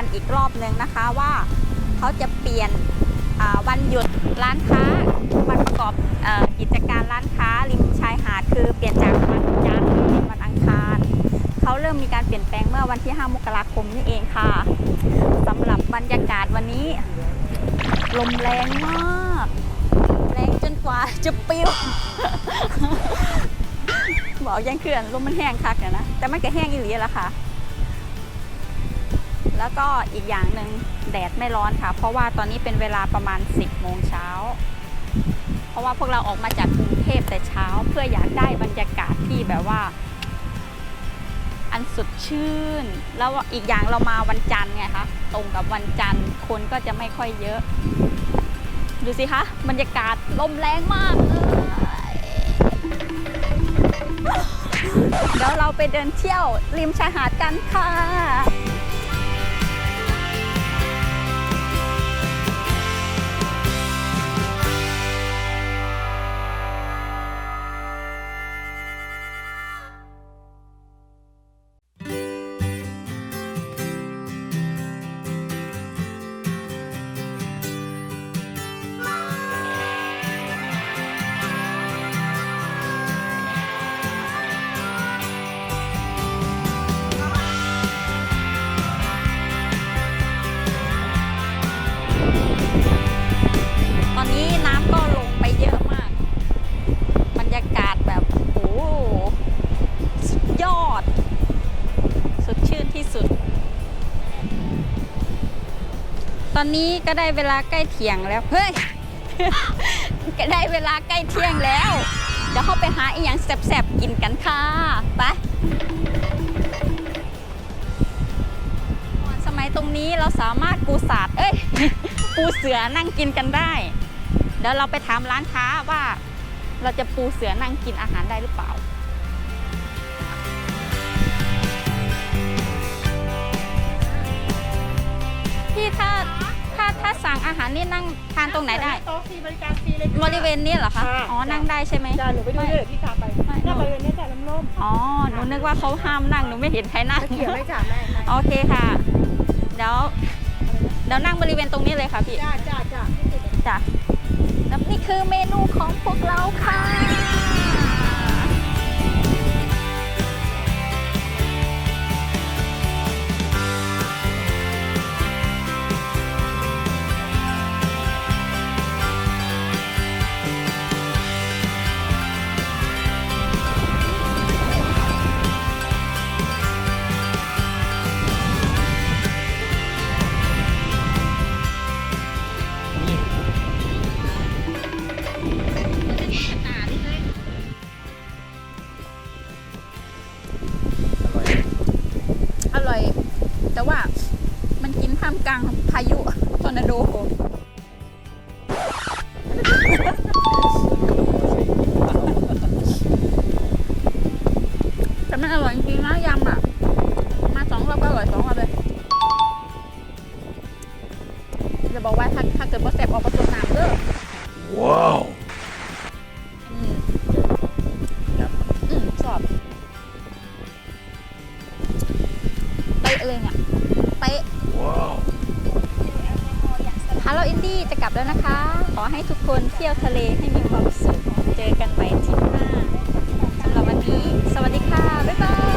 ตือนอีกรอบหนึ่งนะคะว่าเขาจะเปลี่ยนวันหยุดร้านค้าวันประกอบกิจการร้านค้าริมชายหาดคือเปลี่ยนจากวันจันทร์เป็นวันอังคารเขาเริ่มมีการเปลี่ยนแปลงเมื่อวันที่ 5 มกราคมนี่เองค่ะสำหรับบรรยากาศวันนี้ ลมแรงมากแรงจนกว่าจะปิวบอกยังเขื่อนลมมันแห้งคักนะแต่มันก็แห้งอีหลีละค่ะ แล้วก็อีกอย่างหนึ่งแดดไม่ร้อนค่ะ เพราะว่าตอนนี้เป็นเวลาประมาณ 10โมงเช้า เพราะว่าพวกเราออกมาจากกรุงเทพแต่เช้าเพื่ออยากได้บรรยากาศที่แบบว่า อันสดชื่น แล้วอีกอย่างเรามาวันจันทร์ไงคะตรงกับวันจันทร์คนก็จะไม่ค่อยเยอะ ดูสิคะบรรยากาศลมแรงมากเลยเดี๋ยวเราไปเดินเที่ยวริมชายหาดกันค่ะ อนนี้ก็ได้เวลาใกล้เที่ยงแล้วเฮ้ย ก็ได้เวลาใกล้เที่ยงแล้ว เดี๋ยวเข้าไปหาอีกอย่างแซ่บๆกินกันค่ะไปสมัยตรงนี้เราสามารถปูสาดเอ้ยปูเสือนั่งกินกันได้ เดี๋ยวเราไปถามร้านค้าว่า เราจะปูเสือนั่งกินอาหารได้หรือเปล่า สั่งอาหารนี่นั่งทานตรงไหนได้ โต๊ะฟรีบริการฟรีเลยบริเวณนี้เหรอคะค่ะอ๋อ นั่งได้ใช่ไหม จ้าหนูไปดูด้วยเดี๋ยวพี่พาไปไม่ หน้าบริเวณนี้จ้าล้มอ๋อ หนูนึกว่าเขาห้ามนั่ง หนูไม่เห็นใครนั่งๆเขียวไม่จ้าแม่โอเคค่ะ เดี๋ยว เดี๋ยวนั่งบริเวณตรงนี้เลยค่ะพี่ จ้าจ้าจ้าจ้ะแล้วนี่คือเมนูของพวกเราค่ะ แต่ว่ามันกินท่ามกลางพายุทอร์นาโดแต่มันอร่อยจริงๆนะยำอะ มาสองรอบก็อร่อยสองรอบเลยจะบอกว่าถ้าถ้าเกิดว่าแสบออกประตูน้ำเด้อ Wow. อื จะกลับแล้วนะคะ ขอให้ทุกคนเที่ยวทะเลให้มีความสุข เจอกันใหม่ทริปหน้าสำหรับวันนี้ สวัสดีค่ะ บ๊ายบาย